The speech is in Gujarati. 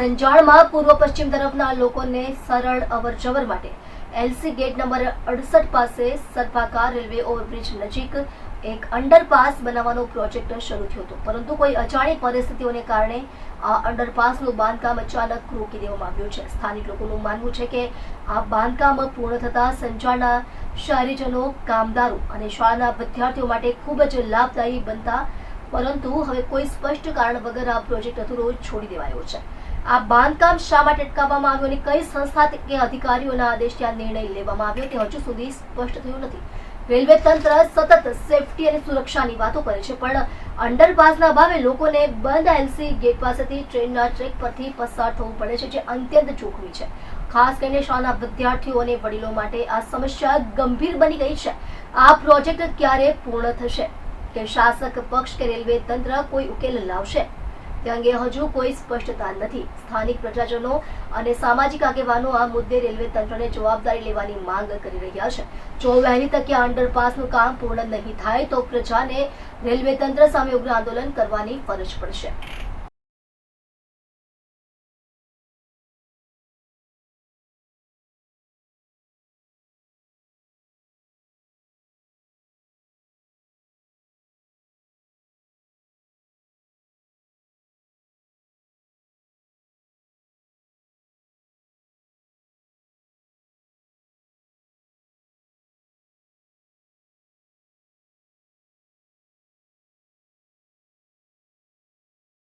સંજાણમાં પૂર્વ પશ્ચિમ તરફના લોકોને સરળ અવર જવર માટે એલસી ગેટ નંબર અડસઠ પાસે સર્પાકાર રેલવે ઓવરબ્રિજ નજીક એક અંડરપાસ બનાવવાનો પ્રોજેક્ટ શરૂ થયો હતો. પરંતુ કોઈ અજાણી પરિસ્થિતિઓને કારણે આ અંડરપાસનું બાંધકામ અચાનક રોકી દેવામાં આવ્યું છે. સ્થાનિક લોકોનું માનવું છે કે આ બાંધકામ પૂર્ણ થતાં સંજાણના શહેરીજનો, કામદારો અને શાળાના વિદ્યાર્થીઓ માટે ખૂબ જ લાભદાયી બનતા, પરંતુ હવે કોઈ સ્પષ્ટ કારણ વગર આ પ્રોજેક્ટ અધૂરો છોડી દેવાયો છે. આ બાંધકામ શા માટે અટકાવવામાં આવ્યું અને કઈ સંસ્થા કે અધિકારીઓના આદેશથી આ નિર્ણય લેવામાં આવ્યો તે હજુ સુધી સ્પષ્ટ થયું નથી. રેલવે તંત્ર સતત સેફટી અને સુરક્ષાની વાતો કરે છે, પણ અંડરપાસના અભાવે લોકોને બંધ એલસી ગેટ પાસેથી ટ્રેનના ટ્રેક પરથી પસાર થવું પડે છે, જે અત્યંત જોખમી છે. ખાસ કરીને શાળાના વિદ્યાર્થીઓ અને વડીલો માટે આ સમસ્યા ગંભીર બની ગઈ છે. આ પ્રોજેક્ટ ક્યારે પૂર્ણ થશે? કે શાસક પક્ષ કે રેલવે તંત્ર કોઈ ઉકેલ લાવશે? તે અંગે હજુ કોઈ સ્પષ્ટતા નથી. સ્થાનિક પ્રજાજનો અને સામાજિક આગેવાનો આ મુદ્દે રેલવે તંત્રને જવાબદારી લેવાની માંગ કરી રહ્યા છે. જો વહેલી તકે આ અંડરપાસનું કામ પૂર્ણ નહીં થાય તો પ્રજાને રેલવે તંત્ર સામે ઉગ્ર આંદોલન કરવાની ફરજ પડશે.